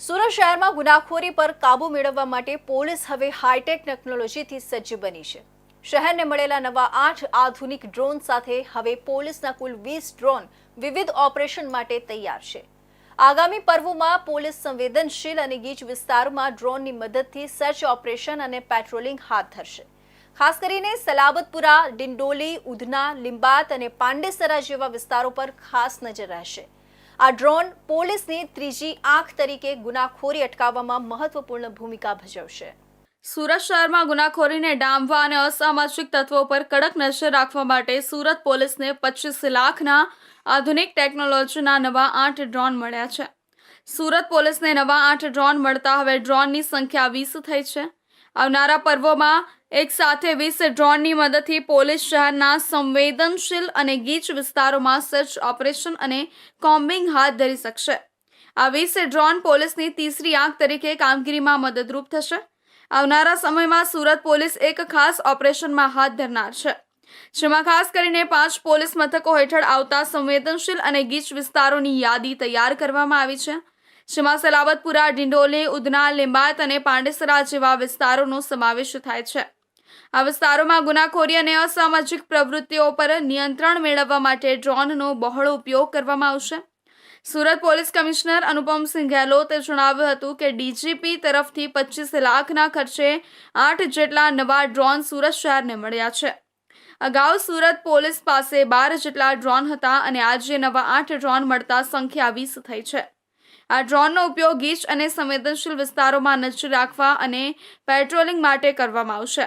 સુરત શહેરમાં ગુનાખોરી પર કાબૂ મેળવવા માટે પોલીસ હવે હાઈટેક ટેકનોલોજીથી સજ્જ બની છે. શહેરને મળેલા નવા આઠ આધુનિક ડ્રોન સાથે હવે પોલીસના કુલ વીસ ડ્રોન વિવિધ ઓપરેશન માટે તૈયાર છે. આગામી પર્વોમાં પોલીસ સંવેદનશીલ અને ગીચ વિસ્તારોમાં ડ્રોનની મદદથી સર્ચ ઓપરેશન અને પેટ્રોલિંગ હાથ ધરશે. ખાસ કરીને સલાબતપુરા, ડિંડોલી, ઉધના લિંબાત અને પાંડેસરા જેવા વિસ્તારો પર ખાસ નજર રહેશે. આ ડ્રોન પોલીસની ત્રીજી આંખ તરીકે ગુનાખોરી અટકાવવામાં મહત્વપૂર્ણ ભૂમિકા ભજવશે. સુરત શહેરમાં ગુનાખોરીને ડામવા અને અસામાજિક તત્વો પર કડક નજર રાખવા માટે સુરત પોલીસને પચીસ લાખના આધુનિક ટેકનોલોજીના નવા આઠ ડ્રોન મળ્યા છે. સુરત પોલીસને નવા આઠ ડ્રોન મળતા હવે ડ્રોનની સંખ્યા વીસ થઈ છે. આવનારા પર્વોમાં એક સાથે વીસ ડ્રોનની મદદથી પોલીસ શહેરના સંવેદનશીલ અને ગીચ વિસ્તારોમાં સર્ચ ઓપરેશન અને કોમ્બિંગ હાથ ધરી શકશે. આ વીસ ડ્રોન પોલીસની તીસરી આંખ તરીકે કામગીરીમાં મદદરૂપ થશે. આવનારા સમયમાં સુરત પોલીસ એક ખાસ ઓપરેશનમાં હાથ ધરનાર છે. જેમાં ખાસ કરીને પાંચ પોલીસ મથકો હેઠળ આવતા સંવેદનશીલ અને ગીચ વિસ્તારોની યાદી તૈયાર કરવામાં આવી છે. જેમાં સલાબતપુરા, ડિંડોલી, ઉધના, લિંબાયત અને પાંડેસરા જેવા વિસ્તારોનો સમાવેશ થાય છે. આ વિસ્તારોમાં ગુનાખોરી અને અસામાજિક પ્રવૃત્તિઓ પર નિયંત્રણ મેળવવા માટે ડ્રોનનો બહોળો ઉપયોગ કરવામાં આવશે. સુરત પોલીસ કમિશનર અનુપમસિંહ ગેહલોતે જણાવ્યું હતું કે ડીજીપી તરફથી પચીસ લાખના ખર્ચે આઠ જેટલા નવા ડ્રોન સુરત શહેરને મળ્યા છે. અગાઉ સુરત પોલીસ પાસે બાર જેટલા ડ્રોન હતા અને આજે નવા આઠ ડ્રોન મળતા સંખ્યા વીસ થઈ છે. આ ડ્રોનનો ઉપયોગ ગીચ અને સંવેદનશીલ વિસ્તારોમાં નજર રાખવા અને પેટ્રોલિંગ માટે કરવામાં આવશે.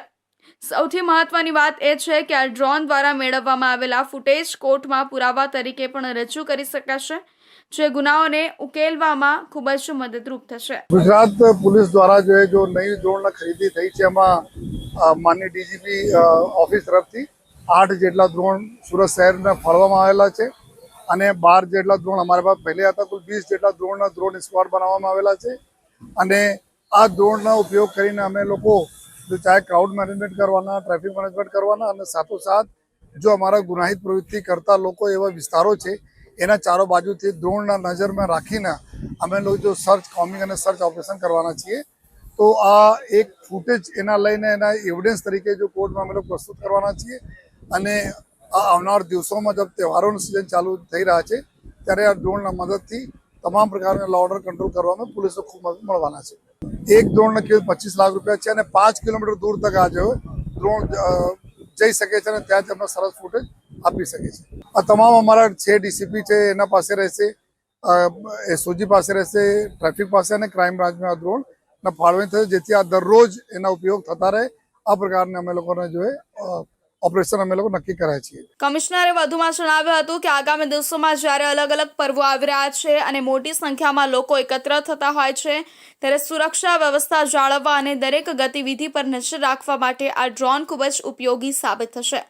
સૌથી મહત્વની વાત એ છે કે આ ડ્રોન દ્વારા મેળવવામાં આવેલા ફૂટેજ કોર્ટમાં પુરાવા તરીકે પણ રજૂ કરી શકાશે જે ગુનાઓને ઉકેલવામાં ખૂબ જ મદદરૂપ થશે. ગુજરાત પોલીસ દ્વારા જો જો નવી ડ્રોન ખરીદી થઈ છે એમાં અ, ડીજીપી ઓફિસ તરફથી આઠ જેટલા ડ્રોન સુરત શહેરને ફાળવામાં આવેલા છે અને બાર જેટલા ડ્રોન અમારા પાસે પહેલે હતા કુલ વીસ જેટલા ડ્રોન ડ્રોન સ્ક્વોડ બનાવવામાં આવેલા છે. અને આ ડ્રોનનો ઉપયોગ કરીને અમે લોકો જો ચાહે ક્રાઉડ મેનેજમેન્ટ કરવાના ટ્રાફિક મેનેજમેન્ટ કરવાના અને સાથોસાથ જો અમારા ગુનાહિત પ્રવૃત્તિ કરતા લોકો એવા વિસ્તારો છે, એના ચારો બાજુથી દ્રોણના નજરમાં રાખીને અમે લોકો જો સર્ચ કોમિંગ અને સર્ચ ઓપરેશન કરવાના છીએ, તો આ એક ફૂટેજ એના લઈને એના એવિડન્સ તરીકે જો કોર્ટમાં અમે લોકો પ્રસ્તુત કરવાના છીએ અને આ આવનાર દિવસોમાં જબ તહેવારોનું સિઝન ચાલુ થઈ રહ્યા છે, ત્યારે આ ડ્રોનના મદદથી તમામ પ્રકારના લો ઓર્ડર કંટ્રોલ કરવામાં પોલીસને ખૂબ મળવાના છે. એક ડ્રોનના કિંમત પચીસ લાખ રૂપિયા છે અને પાંચ કિલોમીટર દૂર તક આ જો ડ્રોન જઈ શકે છે અને ત્યાં તમને સરસ ફૂટેજ આપી શકે છે. આ તમામ અમારા છે ડીસીપી છે, એના પાસે રહેશે એસઓજી પાસે રહેશે, ટ્રાફિક પાસે અને ક્રાઇમ બ્રાન્ચમાં આ ડ્રોન ફાળવણી થશે, જેથી આ દરરોજ એના ઉપયોગ થતા રહે. આ પ્રકારને અમે લોકોને જોઈએ ઓપરેશન અમે લોકો નક્કી કરાય છીએ. કમિશનરે વધુમાં જણાવ્યું હતું કે આગામી દિવસોમાં જ્યારે અલગ અલગ પર્વો આવી રહ્યા છે અને મોટી સંખ્યામાં લોકો એકત્ર થતા હોય છે, ત્યારે સુરક્ષા વ્યવસ્થા જાળવવા અને દરેક ગતિવિધિ પર નજર રાખવા માટે આ ડ્રોન ખૂબ જ ઉપયોગી સાબિત થશે.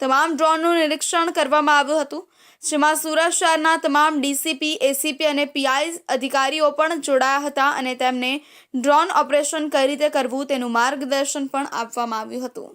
તમામ ડ્રોનનું નિરીક્ષણ કરવામાં આવ્યું હતું, જેમાં સુરત શહેરના તમામ ડીસીપી, એસીપી અને પીઆઈ અધિકારીઓ પણ જોડાયા હતા અને તેમને ડ્રોન ઓપરેશન કઈ રીતે કરવું તેનું માર્ગદર્શન પણ આપવામાં આવ્યું હતું.